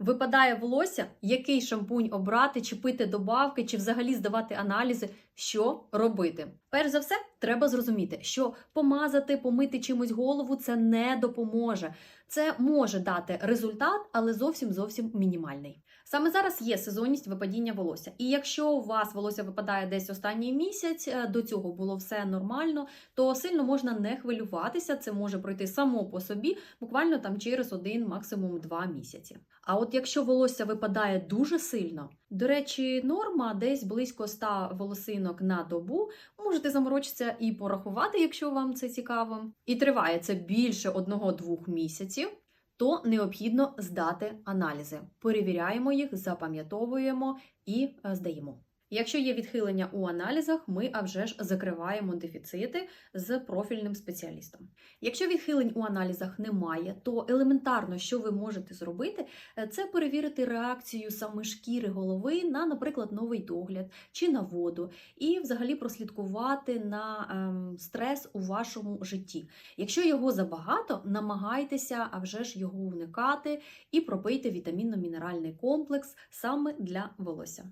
Випадає волосся, який шампунь обрати, чи пити добавки, чи взагалі здавати аналізи, що робити. Перш за все, треба зрозуміти, що помазати, помити чимось голову це не допоможе. Це може дати результат, але зовсім зовсім мінімальний. Саме зараз є сезонність випадіння волосся. І якщо у вас волосся випадає десь останній місяць, е, до цього було все нормально, то сильно можна не хвилюватися. Це може пройти само по собі, буквально там через один, максимум два місяці. А от якщо волосся випадає дуже сильно, до речі, норма десь близько 100 волосинок на добу. Можете заморочитися і порахувати, якщо вам це цікаво. І триває це більше одного-двох місяців. То необхідно здати аналізи. Перевіряємо їх, запам'ятовуємо і е, здаємо. Якщо є відхилення у аналізах, ми а вже ж закриваємо дефіцити з профільним спеціалістом. Якщо відхилень у аналізах немає, то елементарно, що ви можете зробити, е, це перевірити реакцію саме шкіри голови на, наприклад, новий догляд чи на воду, і взагалі прослідкувати на ем, стрес у вашому житті. Якщо його забагато, намагайтеся а вже ж його уникати і пропийте вітамінно-мінеральний комплекс саме для волосся.